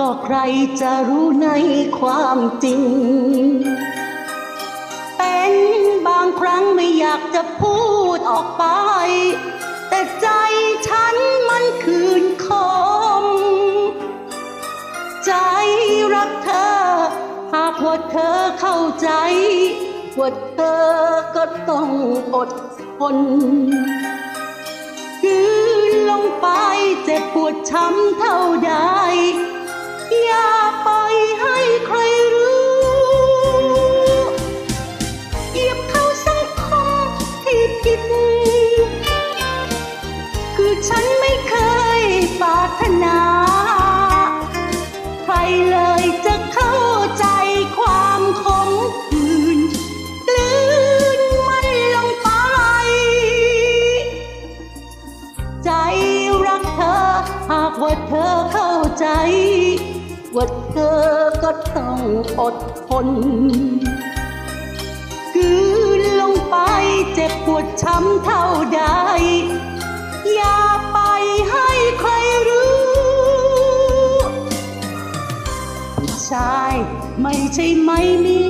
ก็ใครจะรู้ในความจริง เป็นบางครั้งไม่อยากจะพูดออกไป แต่ใจฉันมันคืนคม ใจรักเธอ หากว่าเธอเข้าใจว่าเธอก็ต้องอดทนคืนลงไปเจ็บปวดช้ำเท่าใด อย่าปล่อยให้ใครรู้เหยียบเข้าสังคมที่ผิด คือฉันไม่เคยปรารถนา ใครเลยจะเข้าใจความขมขื่นกลืนมันลงไป ใจรักเธอ หากว่าเธอเข้าใจ ว่าเธอก็ต้องอดทนคืนลงไปเจ็บปวดช้ำเท่าใด อย่าไปให้ใครรู้ผู้ชายไม่ใช่ไม่มี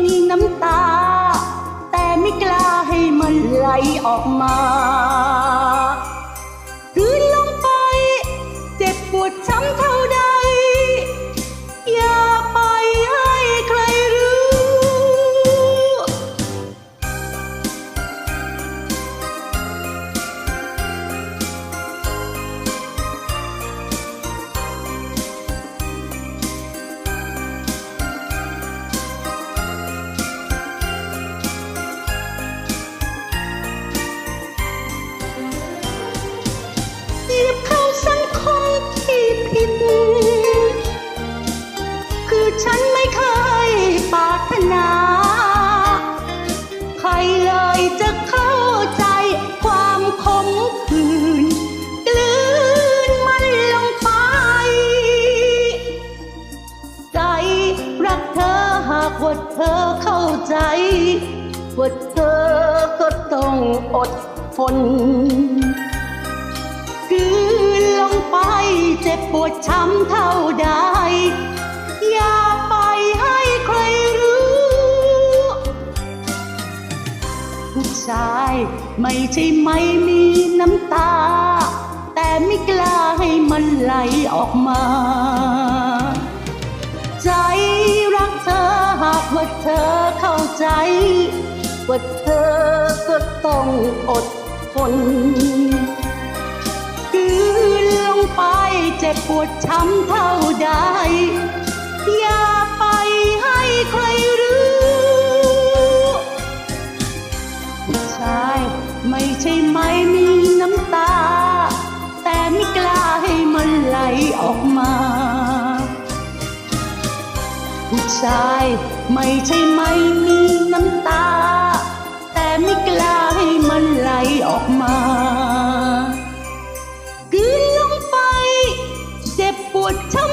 ว่าเธอเข้าใจ ว่าเธอก็ต้องอดทนคืนลงไปเจ็บปวดช้ำเท่าใด อย่าไปให้ใครรู้ ผู้ชายไม่ใช่ไม่มีน้ำตา แต่ไม่กล้าให้มันไหลออกมา ใจ ว่าเธอเข้าใจ ว่าเธอก็ต้องอดทนคืนลงไปเจ็บปวดช้ำเท่าใด อย่าไปให้ใครรู้ผู้ชายไม่ใช่ไม่มีน้ำตา แต่ไม่กล้าให้มันไหลออกมา ชาย ไม่ใช่ไม่มีน้ำตา แต่ไม่กล้าให้มันไหลออกมากืนลงไป เจ็บปวดช้